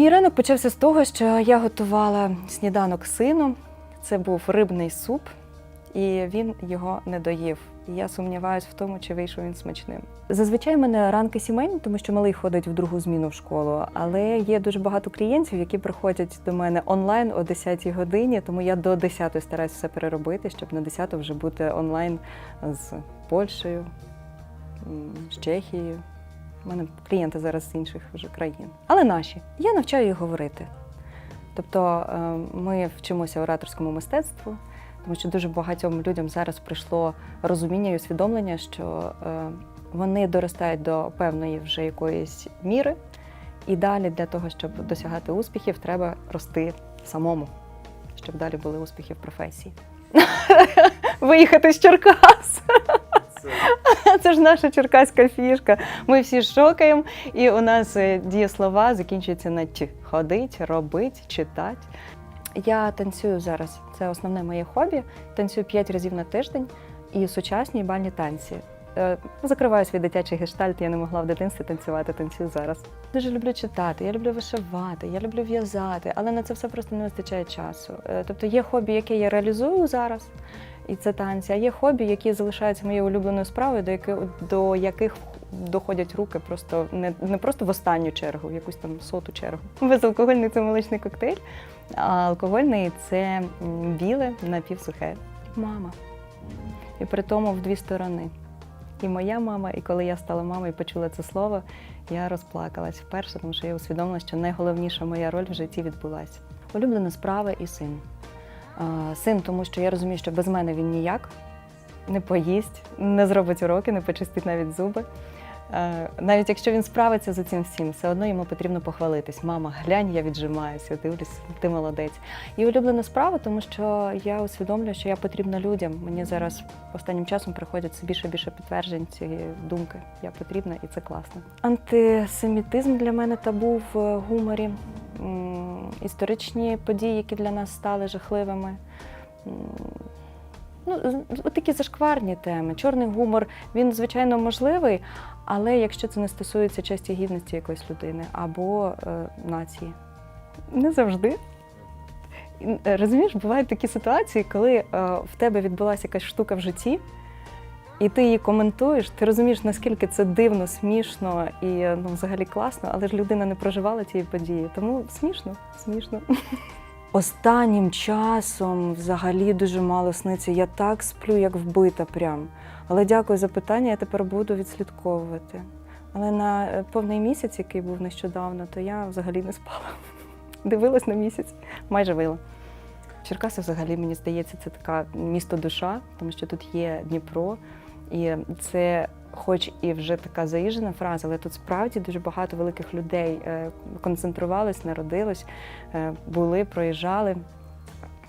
Мій ранок почався з того, що я готувала сніданок сину. Це був рибний суп, і він його не доїв. І я сумніваюся в тому, чи вийшов він смачним. Зазвичай в мене ранки сімейні, тому що малий ходить в другу зміну в школу. Але є дуже багато клієнтів, які приходять до мене онлайн о 10-й годині, тому я до 10 стараюся все переробити, щоб на 10 вже бути онлайн з Польщею, з Чехією. У мене клієнти зараз з інших вже країн, але наші. Я навчаю їх говорити. Тобто е, ми вчимося ораторському мистецтву, тому що дуже багатьом людям зараз прийшло розуміння і усвідомлення, що е, вони доростають до певної вже якоїсь міри, і далі для того, щоб досягати успіхів, треба рости самому, щоб далі були успіхи в професії. Виїхати з Черкас. Це ж наша черкаська фішка. Ми всі шокаємо, і у нас е, дієслова закінчуються на ті. Ходить, робить, читать. Я танцюю зараз. Це основне моє хобі. Танцюю 5 разів на тиждень і сучасні і бальні танці. Е, Закриваю свій дитячий гештальт, я не могла в дитинстві танцювати, танцюю зараз. Дуже люблю читати, я люблю вишивати, я люблю в'язати, але на це все просто не вистачає часу. Е, Тобто є хобі, яке я реалізую зараз, і це танці, а є хобі, які залишаються моєю улюбленою справою, до яких, до яких доходять руки просто не, не просто в останню чергу, в якусь там соту чергу. Безалкогольний це молочний коктейль, а алкогольний це біле напівсухе. Мама. І при тому в дві сторони. І моя мама, і коли я стала мамою і почула це слово, я розплакалась вперше, тому що я усвідомила, що найголовніша моя роль в житті відбулася. Улюблена справа і син. Син, тому що я розумію, що без мене він ніяк не поїсть, не зробить уроки, не почистить навіть зуби. Е, Навіть якщо він справиться з цим всім, все одно йому потрібно похвалитись. Мама, глянь, я віджимаюся, дивлюсь, ти молодець. І улюблена справа, тому що я усвідомлюю, що я потрібна людям. Мені зараз останнім часом приходять все більше більше підтверджень цієї думки. Я потрібна і це класно. Антисемітизм для мене табу в гуморі. Історичні події, які для нас стали жахливими. Ну, такі зашкварні теми. Чорний гумор, він, звичайно, можливий, але якщо це не стосується честі гідності якоїсь людини або е, нації. Не завжди. Е, Розумієш, бувають такі ситуації, коли е, в тебе відбулася якась штука в житті, і ти її коментуєш, ти розумієш, наскільки це дивно, смішно і ну, взагалі класно, але ж людина не проживала цієї події. Тому смішно, смішно. Останнім часом взагалі дуже мало сниться. Я так сплю, як вбита прям. Але дякую за питання, я тепер буду відслідковувати. Але на е, повний місяць, який був нещодавно, то я взагалі не спала. Дивилась на місяць, майже вила. Черкаси взагалі, мені здається, це така місто душа, тому що тут є Дніпро, і це, хоч і вже така заїжджена фраза, але тут справді дуже багато великих людей е, концентрувалось, народилось, е, були, проїжджали.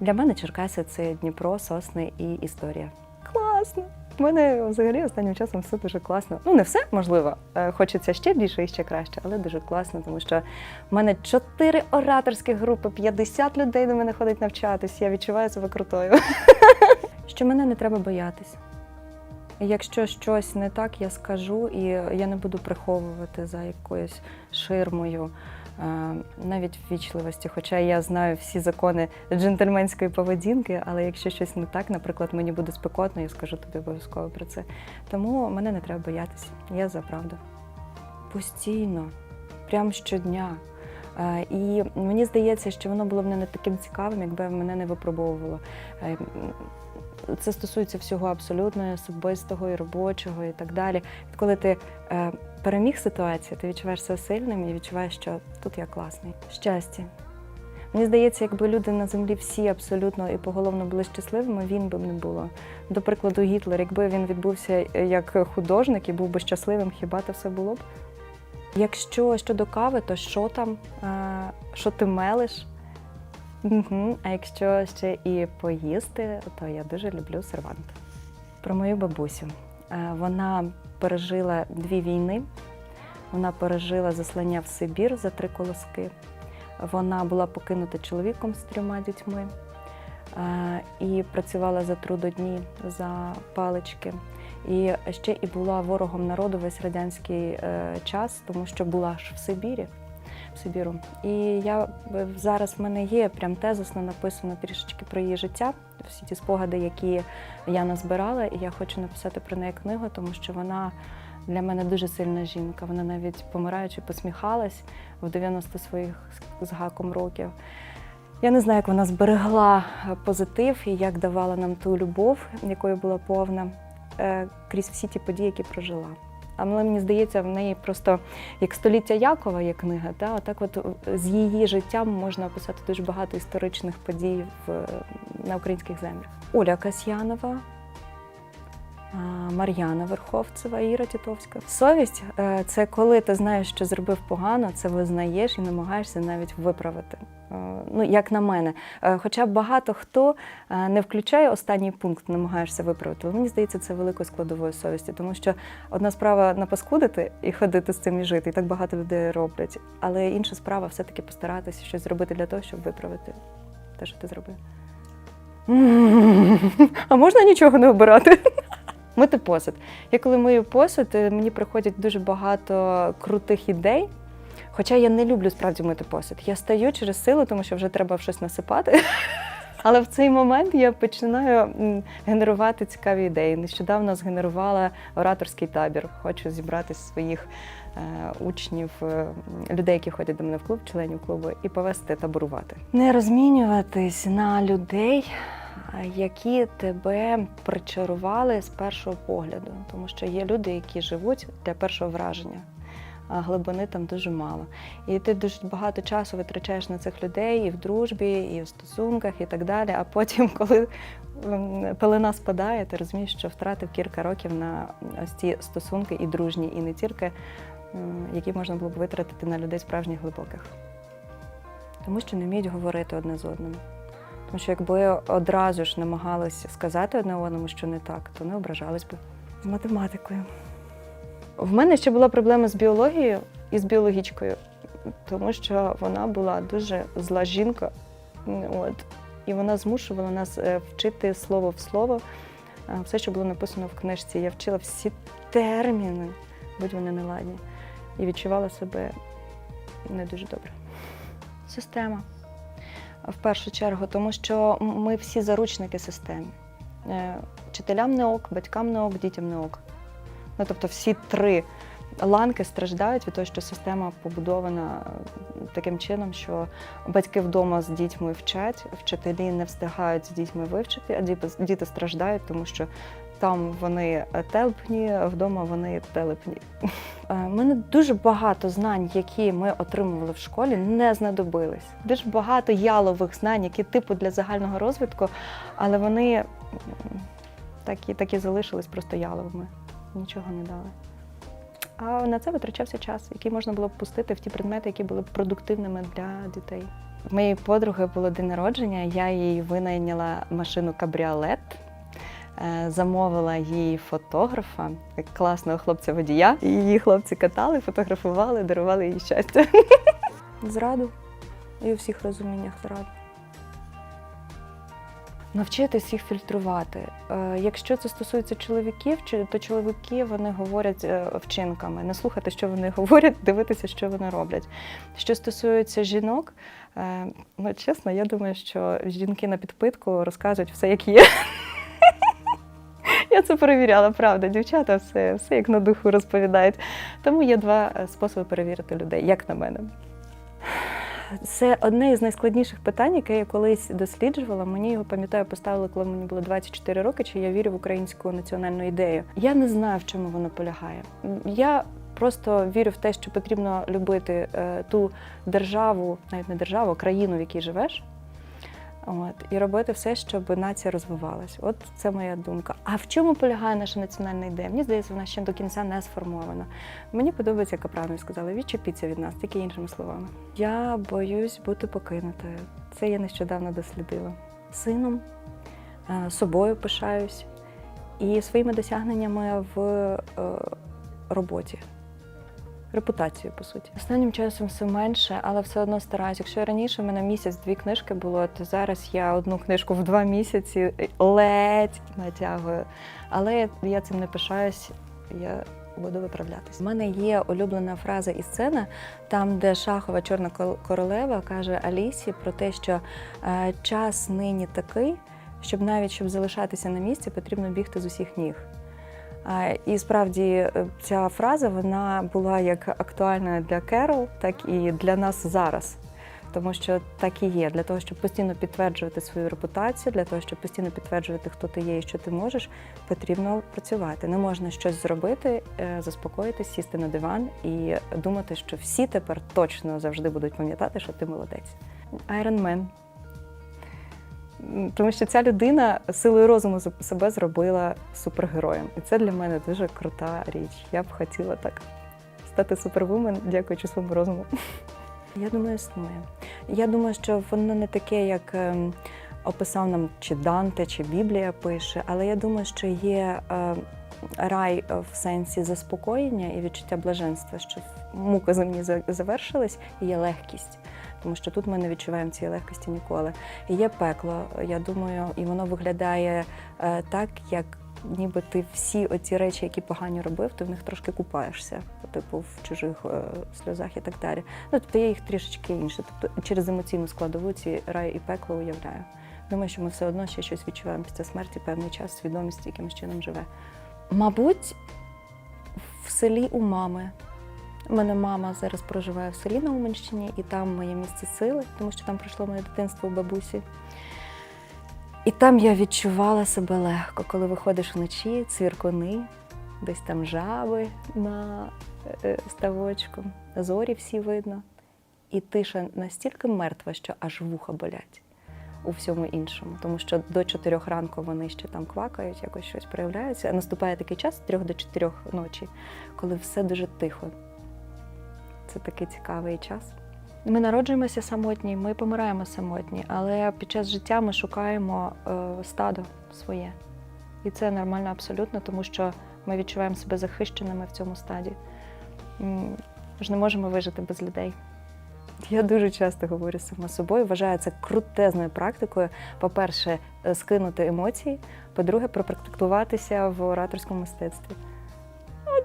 Для мене Черкаси це Дніпро, сосни і історія. Класно! У мене взагалі останнім часом все дуже класно. Ну, не все можливо. е, Хочеться ще більше і ще краще, але дуже класно, тому що в мене чотири ораторські групи, 50 людей до мене ходить навчатись. Я відчуваю себе крутою. Що мене не треба боятись. Якщо щось не так, я скажу, і я не буду приховувати за якоюсь ширмою, е, навіть ввічливості. Хоча я знаю всі закони джентльменської поведінки, але якщо щось не так, наприклад, мені буде спекотно, я скажу тобі обов'язково про це. Тому мене не треба боятися. Я за правду. Постійно, прямо щодня. Е, І мені здається, що воно було б не таким цікавим, якби мене не випробовувало. Це стосується всього абсолютно особистого і робочого, і так далі. Коли ти е, переміг ситуацію, ти відчуваєш себе сильним і відчуваєш, що тут я класний. Щастя. Мені здається, якби люди на землі всі абсолютно і поголовно були щасливими, він би не було. До прикладу, Гітлер, якби він відбувся е, як художник і був би щасливим, хіба це все було б? Якщо щодо кави, то що там, е, що ти мелиш? Угу. А якщо ще і поїсти, то я дуже люблю сервант. Про мою бабусю. Е, Вона пережила дві війни. Вона пережила заслання в Сибір за три колоски. Вона була покинута чоловіком з трьома дітьми е, і працювала за трудодні, за палички. І ще і була ворогом народу весь радянський е, час, тому що була ж в Сибірі. Сибіру. І я е, зараз в мене є прям тезисно написано трішечки про її життя, всі ті спогади, які я назбирала, і я хочу написати про неї книгу, тому що вона для мене дуже сильна жінка. Вона навіть помираючи посміхалась в 90 своїх з- з гаком років. Я не знаю, як вона зберегла е, позитив і як давала нам ту любов, якою була повна е, крізь всі ті події, які прожила. Але мені здається, в неї просто як століття Якова є книга, та отак, от е, з її життям можна описати дуже багато історичних подій в, на українських землях. Оля Касьянова, Мар'яна Верховцева, Іра Тітовська. Совість е, це коли ти знаєш, що зробив погано, це визнаєш і намагаєшся навіть виправити. Е, Ну, як на мене. Е, Хоча багато хто не включає останній пункт, намагаєшся виправити. Мені здається, це великою складовою совісті, тому що одна справа напаскудити і ходити з цим і жити, і так багато людей роблять. Але інша справа все-таки постаратися щось зробити для того, щоб виправити те, що ти зробив. А можна нічого не обирати? Мити посуд. Я коли мию посуд, е, мені приходять дуже багато крутих ідей. Хоча я не люблю справді мити посуд. Я стаю через силу, тому що вже треба щось насипати. Але в цей момент я починаю генерувати цікаві ідеї. Нещодавно згенерувала ораторський табір. Хочу зібрати своїх е, учнів, е, людей, які ходять до мене в клуб, членів клубу, і повести таборувати. Не розмінюватись на людей, які тебе причарували з першого погляду, тому що є люди, які живуть для першого враження. А глибини там дуже мало. І ти дуже багато часу витрачаєш на цих людей і в дружбі, і в стосунках, і так далі. А потім, коли пелена спадає, ти розумієш, що втратив кілька років на ось ці стосунки і дружні, і не тільки, які можна було б витратити на людей справжніх глибоких. Тому що не вміють говорити одне з одним. Тому що якби одразу ж намагалися сказати одне одному, що не так, то не ображались би. З математикою. В мене ще була проблема з біологією і з біологічкою, тому що вона була дуже зла жінка. От. І вона змушувала нас е, вчити слово в слово е, все, що було написано в книжці. Я вчила всі терміни, будь вони неладні, і відчувала себе не дуже добре. Система. В першу чергу, тому що ми всі заручники системи. Е, Вчителям не ок, батькам не ок, дітям не ок. Ну, тобто всі три ланки страждають від того, що система побудована е, таким чином, що батьки вдома з дітьми вчать, вчителі не встигають з дітьми вивчити, а діти, діти страждають, тому що там вони телепні, а вдома вони телепні. У мене дуже багато знань, які ми отримували в школі, не знадобились. Дуже багато ялових знань, які типу для загального розвитку, але вони так і, так і залишились просто яловими нічого не дали. А на це витрачався час, який можна було б пустити в ті предмети, які були б продуктивними для дітей. В моєї подруги було день народження, я їй винайняла машину кабріолет, е, замовила їй фотографа, класного хлопця-водія. І Її хлопці катали, фотографували, дарували їй щастя. Зраду і у всіх розуміннях зраду. Навчитись їх фільтрувати. Е, Якщо це стосується чоловіків, то чоловіки вони говорять е, вчинками, не слухати, що вони говорять, дивитися, що вони роблять. Що стосується жінок, е, ну чесно, я думаю, що жінки на підпитку розказують все, як є. Я це перевіряла, правда. Дівчата все, все як на духу розповідають. Тому є два е, способи перевірити людей, як на мене. Це одне із найскладніших питань, яке я колись досліджувала. Мені його пам'ятаю, поставили, коли мені було 24 роки, чи я вірю в українську національну ідею. Я не знаю, в чому воно полягає. Я просто вірю в те, що потрібно любити е, ту державу, навіть не державу, а країну, в якій живеш. От, і робити все, щоб нація розвивалась. От це моя думка. А в чому полягає наша національна ідея? Мені здається, вона ще до кінця не сформована. Мені подобається, як правильно сказали, відчепіться від нас, тільки іншими словами. Я боюсь бути покинутою. Це я нещодавно дослідила. Сином, е, собою пишаюсь і своїми досягненнями в е, роботі. Репутацію, по суті. Останнім часом все менше, але все одно стараюсь. Якщо раніше в мене місяць-дві книжки було, то зараз я одну книжку в два місяці ледь натягую. Але я цим не пишаюсь. Я буду виправлятись. У мене є улюблена фраза і сцена, там, де шахова чорна королева каже Алісі про те, що е, час нині такий, щоб навіть щоб залишатися на місці, потрібно бігти з усіх ніг. І справді е, ця фраза вона була як актуальна для Керол, так і для нас зараз. Тому що так і є. Для того, щоб постійно підтверджувати свою репутацію, для того, щоб постійно підтверджувати, хто ти є і що ти можеш, потрібно працювати. Не можна щось зробити, е, заспокоїтись, сісти на диван і думати, що всі тепер точно завжди будуть пам'ятати, що ти молодець. М, Тому що ця людина силою розуму себе зробила супергероєм. І це для мене дуже крута річ. Я б хотіла так стати супервумен, дякуючи своєму розуму. Я думаю, існує. Я думаю, що воно не таке, як ем, описав нам чи Данте, чи Біблія пише, але я думаю, що є е, рай е, в сенсі заспокоєння і відчуття блаженства, що муки земні за- завершились, і є легкість. Тому що тут ми не відчуваємо цієї легкості ніколи. І є пекло, я думаю, і воно виглядає е, так, як ніби ти всі оці речі, які погані робив, ти в них трошки купаєшся, типу в чужих е, сльозах і так далі. Ну, тобто є їх трішечки інше. Тобто через емоційну складову ці рай і пекло уявляю. Думаю, що ми все одно ще щось відчуваємо після смерті, певний час, свідомість якимось чином живе. Мабуть, в селі у мами. У мене мама зараз проживає в селі на Уманщині, і там моє місце сили, тому що там пройшло моє дитинство у бабусі. І там я відчувала себе легко, коли виходиш вночі, цвіркуни, десь там жаби на е, ставочку, зорі всі видно. І тиша настільки мертва, що аж вуха болять у всьому іншому. Тому що до чотирьох ранку вони ще там квакають, якось щось проявляється. А наступає такий час з трьох до чотирьох ночі, коли все дуже тихо. Це такий цікавий час. Ми народжуємося самотні, ми помираємо самотні, але під час життя ми шукаємо е, стадо своє. І це нормально абсолютно, тому що ми відчуваємо себе захищеними в цьому стаді. Ми ж не можемо вижити без людей. Я дуже часто говорю сама собою, вважаю це крутезною практикою. По-перше, е, скинути емоції, по-друге, пропрактикуватися в ораторському мистецтві.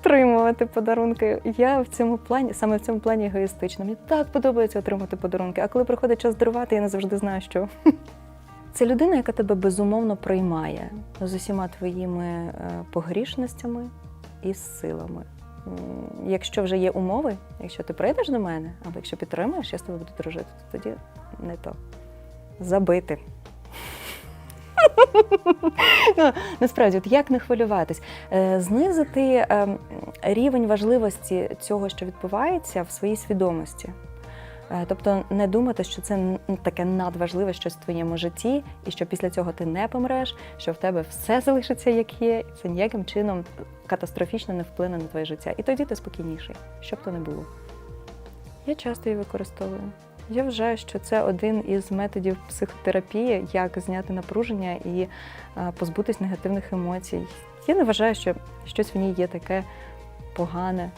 Отримувати подарунки. Я в цьому плані, саме в цьому плані егоїстична. Мені так подобається отримати подарунки. А коли приходить час дарувати, я не завжди знаю, що. Це людина, яка тебе безумовно приймає з усіма твоїми е, погрішностями і силами. Якщо вже є умови, якщо ти прийдеш до мене, або якщо підтримуєш, я з тобою буду дружити, то тоді не то. Забити. ну, насправді, от як не хвилюватись, Е, знизити ем, рівень важливості цього, що відбувається, в своїй свідомості. Е, Тобто не думати, що це таке надважливе щось в твоєму житті, і що після цього ти не помреш, що в тебе все залишиться як є, і це ніяким чином катастрофічно не вплине на твоє життя. І тоді ти спокійніший, що б то не було. Я часто її використовую. Я вважаю, що це один із методів психотерапії, як зняти напруження і е, позбутись негативних емоцій. Я не вважаю, що щось в ній є таке погане.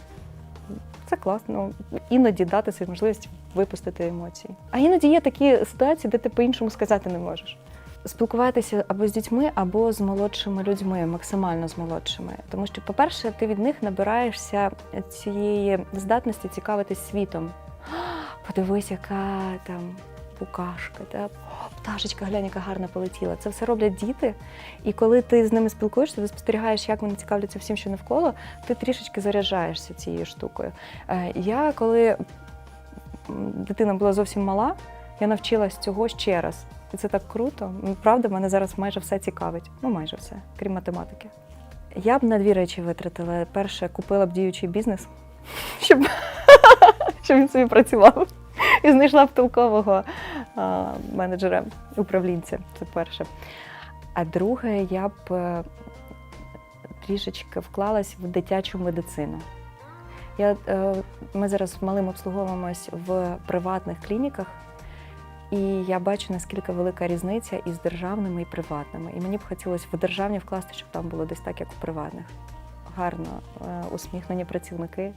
Це класно. Іноді дати собі можливість випустити емоції. А іноді є такі ситуації, де ти по-іншому сказати не можеш. Спілкуватися або з дітьми, або з молодшими людьми, максимально з молодшими. Тому що, по-перше, ти від них набираєшся цієї здатності цікавитись світом. Подивись, яка там букашка, та пташечка, глянь, яка гарна полетіла. Це все роблять діти. І коли ти з ними спілкуєшся, ти спостерігаєш, як вони цікавляться всім, що навколо, ти трішечки заряджаєшся цією штукою. Е, Я коли дитина була зовсім мала, я навчилась цього ще раз. І це так круто. Правда, мене зараз майже все цікавить. Ну, майже все, крім математики. Я б на дві речі витратила. Перше, купила б діючий бізнес, щоб, щоб він собі працював. І знайшла б а, менеджера, управлінця. Це перше. А друге, я б е, трішечки вклалась в дитячу медицину. Я, е, ми зараз малим обслуговуємось в приватних клініках, і я бачу, наскільки велика різниця із державними і приватними. І мені б хотілося в державні вкласти, щоб там було десь так, як у приватних. Гарно е, усміхнені працівники,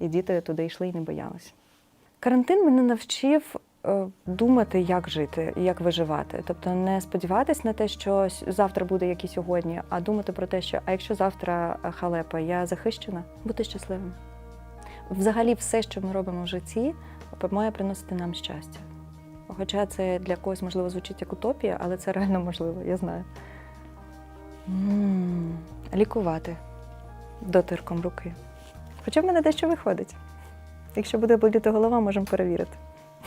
і діти туди йшли і не боялися. Карантин мене навчив е, думати, як жити, як виживати. Тобто не сподіватись на те, що завтра буде як і сьогодні, а думати про те, що а якщо завтра е, халепа, я захищена, бути щасливим. Взагалі, все, що ми робимо в житті, має приносити нам щастя. Хоча це для когось можливо звучить як утопія, але це реально можливо, я знаю. м Лікувати дотирком руки. Хоча в мене дещо виходить. Якщо буде боліти голова, можемо перевірити.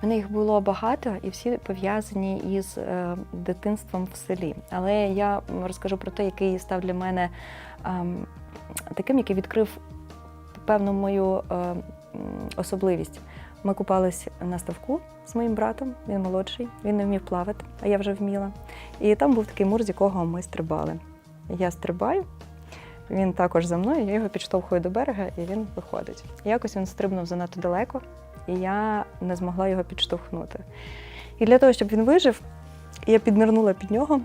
У них було багато і всі пов'язані із е, дитинством в селі. Але я розкажу про те, який став для мене ем, таким, який відкрив певну мою е, особливість. Ми купались на ставку з моїм братом, він молодший, він не вмів плавати, а я вже вміла. І там був такий мур, з якого ми стрибали. Я стрибаю, він також за мною, я його підштовхую до берега, і він виходить. Якось він стрибнув занадто далеко, і я не змогла його підштовхнути. І для того, щоб він вижив, я піднирнула під нього,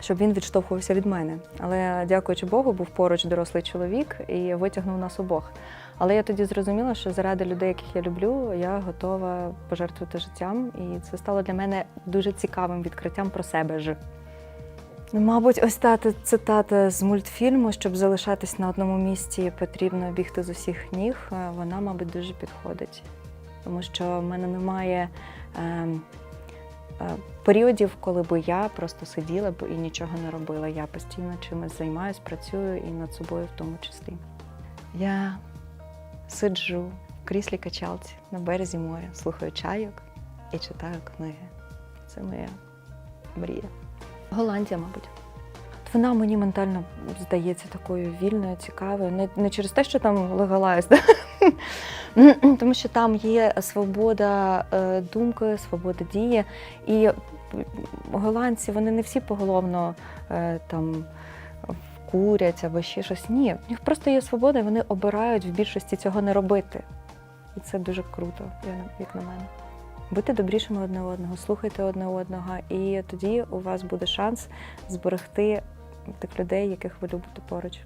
щоб він відштовхувався від мене. Але, дякуючи Богу, був поруч дорослий чоловік і витягнув нас обох. Але я тоді зрозуміла, що заради людей, яких я люблю, я готова пожертвувати життям. І це стало для мене дуже цікавим відкриттям про себе ж. Ну, Мабуть, ось та цитата з мультфільму, щоб залишатись на одному місці, потрібно бігти з усіх ніг. Е, Вона, мабуть, дуже підходить. Тому що в мене немає ем, е, періодів, коли би я просто сиділа б і нічого не робила. Я постійно чимось займаюсь, працюю і над собою в тому числі. Я сиджу в кріслі качалці на березі моря, слухаю чайок і читаю книги. Це моя мрія. Голландія, мабуть. Вона мені ментально здається такою вільною, цікавою. Не, не через те, що там легалайз, да? тому що там є свобода е, думки, свобода дії. І голландці, вони не всі поголовно е, там курять або ще щось. Ні, в них просто є свобода, і вони обирають в більшості цього не робити. І це дуже круто, як на мене. Будьте добрішими одне одного, слухайте одне одного, і тоді у вас буде шанс зберегти тих людей, яких ви любите поруч.